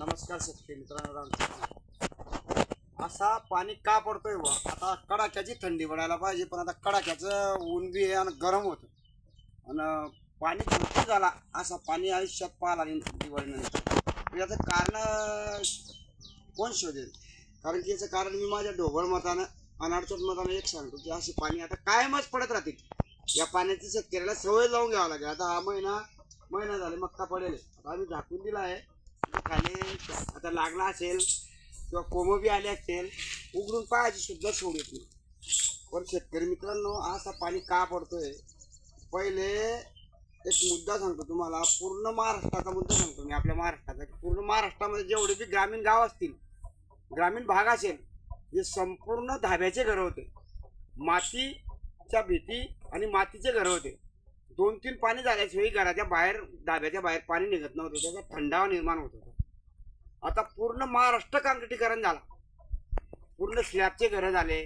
नमस्कार शेतकरी मित्रांनो रामकृष्ण असा पाणी का पडतोय बा आता कडाक्याची थंडी पडायला पाहिजे पण आता कडाक्याचं ऊन बी आहे आणि गरम होतं. आणि पाणी भरपूर झाला असा पाणी आयुष्यात पाहिला नाही दिवाळीनंतर याचं कारण कोण शोधेल? कारण की याचं कारण मी माझ्या ढोबळ मतानं अनाडचोट मतानं एक सांगतो की अशी पाणी आता कायमच पडत राहतील या पाण्याची शेतकऱ्याला सवय लावून घ्यावं लागेल. आता हा महिना महिना झाले मक्का पडेल. आता आम्ही झाकून दिला आहे. खाली आता लागला असेल किंवा कोमं बी आले असेल उघडून पायाची सुद्धा सोड येत. नाही पण शेतकरी मित्रांनो असा पाणी का पडतोय? पहिले एक मुद्दा सांगतो तुम्हाला पूर्ण महाराष्ट्राचा मुद्दा सांगतो मी आपल्या महाराष्ट्राचा पूर्ण महाराष्ट्रामध्ये जेवढे बी ग्रामीण गाव असतील ग्रामीण भाग असेल हे संपूर्ण धाब्याचे घरं होते. मातीच्या भीती आणि मातीचे घरं होते. दोन तीन पाणी झाल्याशिवाय घराच्या बाहेर धाब्याच्या बाहेर पाणी निघत नव्हतं त्याचा थंडावा निर्माण होत होता. पूर्ण महाराष्ट्र काँक्रिटीकरण झाला. पूर्ण स्लॅबचे घरं झाले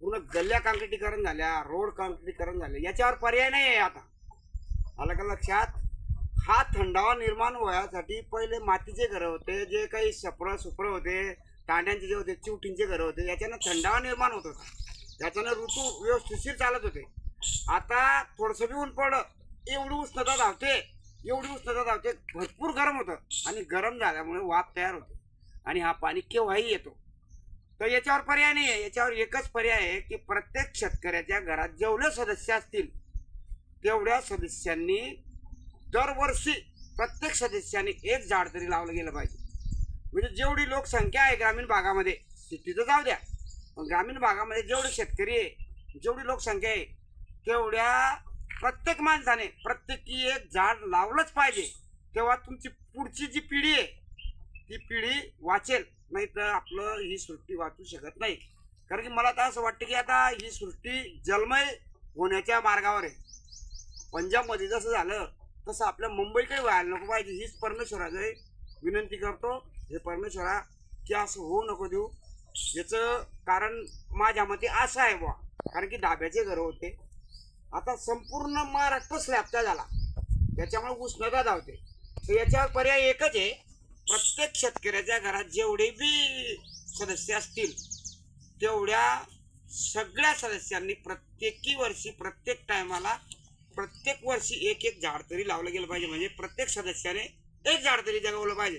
पूर्ण गल्ल्या काँक्रिटीकरण झाल्या रोड काँक्रिटीकरण झाले. याच्यावर पर्याय नाही आहे आता. आलं का लक्षात हा थंडावा निर्माण व्हायसाठी पहिले मातीचे घरं होते जे काही सपरं सुपरं होते तांड्यांचे जे होते चिवटींचे घरं होते याच्यानं थंडावा निर्माण होत होता. याच्यानं ऋतू व्यवस्थिशीर चालत होते. आता थोडंसं बी ऊन पडलं एवढी उष्णता धावते एवढी उष्णता धावते भरपूर गरम होतं आणि गरम झाल्यामुळे वाफ तयार होते. आणि हा पाणी केव्हाही येतो. तर याच्यावर पर्याय नाही आहे याच्यावर एकच पर्याय आहे की प्रत्येक शेतकऱ्याच्या घरात जेवढे सदस्य असतील तेवढ्या सदस्यांनी दरवर्षी प्रत्येक सदस्याने एक झाड तरी लावलं गेलं पाहिजे. म्हणजे जेवढी लोकसंख्या आहे ग्रामीण भागामध्ये सिटीचं जाऊ द्या. पण ग्रामीण भागामध्ये जेवढे शेतकरी आहे जेवढी लोकसंख्या आहे तेवढ्या प्रत्येक माणसाने प्रत्येकी एक झाड लावलंच पाहिजे. तेव्हा तुमची पुढची जी पिढी आहे ती पिढी वाचेल नाही तर आपलं ही सृष्टी वाचू शकत नाही. कारण की मला तर असं वाटतं की आता ही सृष्टी जलमय होण्याच्या मार्गावर आहे. पंजाबमध्ये जसं झालं तसं आपल्या मुंबईकडे व्हायला नको पाहिजे हीच परमेश्वराचं विनंती करतो. हे परमेश्वरा की असं होऊ नको देऊ. याचं कारण माझ्या मते असं आहे बुवा. कारण की ढाब्याचे घरं होते. आता संपूर्ण महाराष्ट्र स्लॅबचा झाला. त्याच्यामुळे उष्णता धावते. तर याच्यावर पर्याय एकच आहे. प्रत्येक शेतकऱ्याच्या घरात जेवढे बी सदस्य असतील तेवढ्या सगळ्या सदस्यांनी प्रत्येकी वर्षी प्रत्येक टायमाला प्रत्येक वर्षी एक एक झाड तरी लावलं गेलं पाहिजे. म्हणजे प्रत्येक सदस्याने एक झाड तरी जगवलं पाहिजे.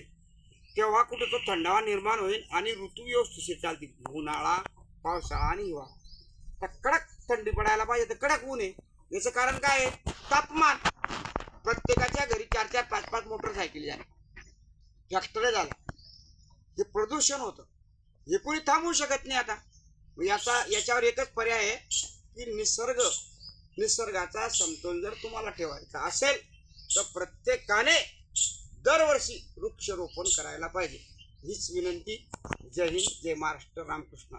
तेव्हा कुठे तो थंडावा निर्माण होईल आणि ऋतू व्यवस्थित चालतील. उन्हाळा पावसाळा आणि हिवाळा. तर कडक थंडी पडायला पाहिजे तर कडक ऊन आहे. याचं कारण काय आहे? तापमान. प्रत्येकाच्या घरी चार चार पाच पाच मोटरसायकली झाल्या फॅक्टरी झाला. हे प्रदूषण होतं. हे कोणी थांबवू शकत नाही आता. मग याचा याच्यावर एकच पर्याय आहे की निसर्ग निसर्गाचा समतोल जर तुम्हाला ठेवायचा असेल तर प्रत्येकाने दरवर्षी वृक्षरोपण करायला पाहिजे. हीच विनंती. जय हिंद जय महाराष्ट्र. रामकृष्ण.